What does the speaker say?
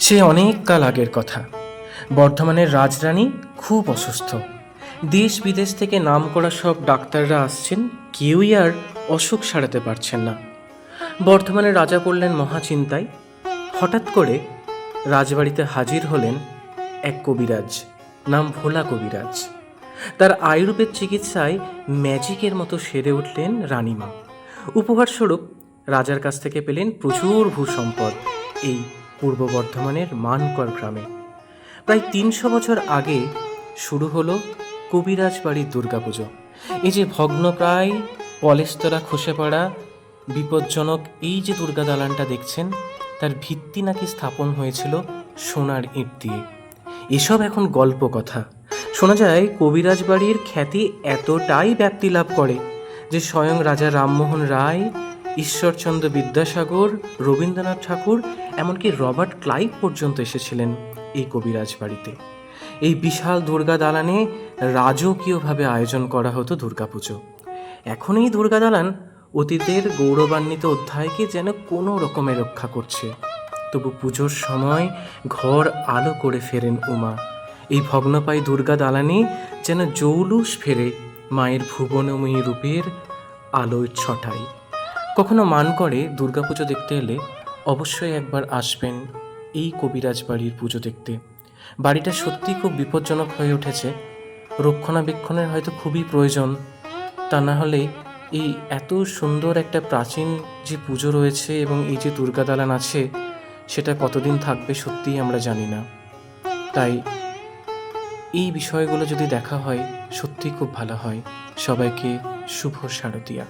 সে অনেক কাল আগের কথা। বর্ধমানের রাজরানী খুব অসুস্থ। দেশ বিদেশ থেকে নাম করা সব ডাক্তাররা আসছেন, কেউই আর অসুখ সারাতে পারছেন না। বর্ধমানের রাজা পড়লেন মহাচিন্তায় হঠাৎ করে রাজবাড়িতে হাজির হলেন এক কবিরাজ, নাম ভোলা কবিরাজ। তার আয়ুর্বেদ চিকিৎসায় ম্যাজিকের মতো সেরে উঠলেন রানীমা। উপহারস্বরূপ রাজার কাছ থেকে পেলেন প্রচুর ভূসম্পদ এই পূর্ব বর্ধমানের মানকর গ্রামে। প্রায় তিনশো বছর আগে শুরু হলো কবিরাজ বাড়ির দুর্গাপুজো। এই যে ভগ্নপ্রায় পলেস্তরা খসে পড়া, বিপজ্জনক এই যে দুর্গা দালানটা দেখছেন, তার ভিত্তি নাকি স্থাপন হয়েছিল সোনার ইট দিয়ে। এসব এখন গল্প কথা শোনা যায়, কবিরাজ বাড়ির খ্যাতি এতটাই ব্যাপ্তি লাভ করে যে স্বয়ং রাজা রামমোহন রায়, ঈশ্বরচন্দ্র বিদ্যাসাগর, রবীন্দ্রনাথ ঠাকুর, এমনকি রবার্ট ক্লাইভ পর্যন্ত এসেছিলেন এই কবিরাজ বাড়িতে। এই বিশাল দুর্গা দালানে রাজকীয়ভাবে আয়োজন করা হতো দুর্গাপুজো। এখন এই দুর্গা দালান অতীতের গৌরবান্বিত অধ্যায়কে যেন কোনো রকমে রক্ষা করছে। তবু পুজোর সময় ঘর আলো করে ফেরেন উমা। এই ভগ্নপাই দুর্গা দালানে যেন জৌলুস ফেরে মায়ের ভুবনময়ী রূপের আলোয় ছটায়। কখনো মান করে দুর্গাপুজো দেখতে এলে অবশ্যই একবার আসবেন এই কবিরাজ বাড়ির পুজো দেখতে। বাড়িটা সত্যি খুব বিপজ্জনক হয়ে উঠেছে। রক্ষণাবেক্ষণের হয়তো খুবই প্রয়োজন। তা না হলে এই এত সুন্দর একটা প্রাচীন যে পুজো রয়েছে এবং এই যে দুর্গা দালান আছে, সেটা কতদিন থাকবে সত্যিই আমরা জানি না। তাই এই বিষয়গুলো যদি দেখা হয় সত্যিই খুব ভালো হয়। সবাইকে শুভ শারদিয়া।